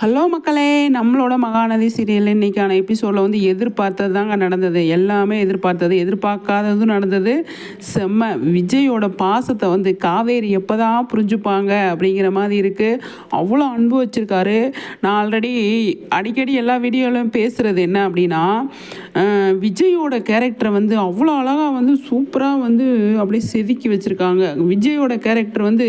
Hello மக்களே நம்மளோட Mahanadi serial இன்றைக்கான எபிசோடில் வந்து எதிர்பார்த்தது தாங்க நடந்தது. எல்லாமே எதிர்பார்த்தது எதிர்பார்க்காததும் நடந்தது. செம்ம விஜயோட பாசத்தை வந்து காவேரி எப்போ தான் புரிஞ்சுப்பாங்க அப்படிங்கிற மாதிரி இருக்குது அவ்வளோ அன்பு வச்சுருக்காரு. நான் ஆல்ரெடி அடிக்கடி எல்லா வீடியோலையும் பேசுகிறது என்ன அப்படின்னா விஜயோட கேரக்டரை வந்து அவ்வளோ அழகாக வந்து சூப்பராக வந்து அப்படியே செதுக்கி வச்சுருக்காங்க. விஜயோட கேரக்டர் வந்து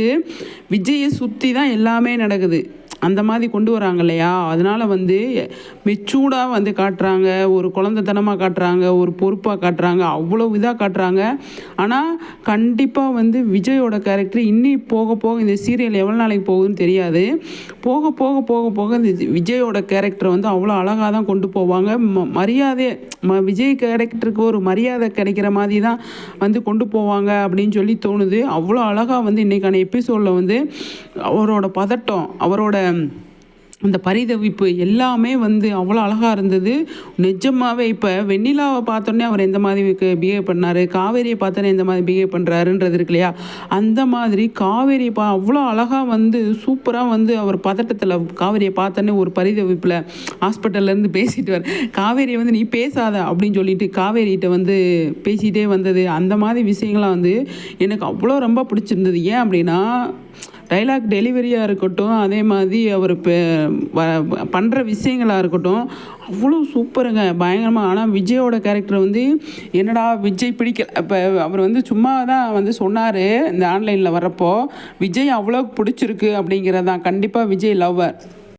விஜயை சுற்றி தான் எல்லாமே நடக்குது. அந்த மாதிரி கொண்டு வராங்க இல்லையா அதனால் வந்து மெச்சூர்டாக வந்து காட்டுறாங்க ஒரு குழந்தைத்தனமாக காட்டுறாங்க ஒரு பொறுப்பாக காட்டுறாங்க அவ்வளோ இதாக காட்டுறாங்க. ஆனால் கண்டிப்பாக வந்து விஜயோட கேரக்டர் இன்னி போக போக இந்த சீரியல் எவ்வளோ நாளைக்கு போகுதுன்னு தெரியாது. போக போக போக போக இந்த விஜயோட கேரக்டரை வந்து அவ்வளோ அழகாக தான் கொண்டு போவாங்க. ம- மரியாதை ம- விஜய் கேரக்டருக்கு ஒரு மரியாதை கிடைக்கிற மாதிரி தான் வந்து கொண்டு போவாங்க அப்படின்னு சொல்லி தோணுது. அவ்வளோ அழகாக வந்து இன்றைக்கான எபிசோடில் வந்து அவரோட பதட்டம் அவரோட அந்த பரிதவிப்பு எல்லாமே வந்து அவ்வளோ அழகாக இருந்தது. நிஜமாகவே இப்போ வெண்ணிலாவை பார்த்தோன்னே அவர் எந்த மாதிரி பிஹேவ் பண்ணார்? காவேரியை பார்த்தோன்னே எந்த மாதிரி பிஹேவ் பண்ணுறாருன்றது இருக்கு இல்லையா? அந்த மாதிரி காவேரியை பா அவ்வளோ அழகாக வந்து சூப்பராக வந்து அவர் பதட்டத்தில் காவேரியை பார்த்தோன்னே ஒரு பரிதவிப்பில் ஹாஸ்பிட்டல்லேருந்து பேசிட்டு வர காவேரியை வந்து நீ பேசாத அப்படின்னு சொல்லிட்டு காவேரிகிட்ட வந்து பேசிகிட்டே வந்தது. அந்த மாதிரி விஷயங்கள்லாம் வந்து எனக்கு அவ்வளோ ரொம்ப பிடிச்சிருந்தது. ஏன் அப்படின்னா டைலாக் டெலிவரியாக இருக்கட்டும் அதே மாதிரி அவர் பண்ணுற விஷயங்களாக இருக்கட்டும் அவ்வளோ சூப்பருங்க பயங்கரமாக ஆனால் விஜயோட கேரக்டர் வந்து என்னடா விஜய் பிடிக்கல இப்போ அவர் வந்து சும்மா தான் வந்து சொன்னார் இந்த ஆன்லைனில் வரப்போ விஜய் அவ்வளோ பிடிச்சிருக்கு அப்படிங்கிறது தான் கண்டிப்பாக விஜய் லவ்வர்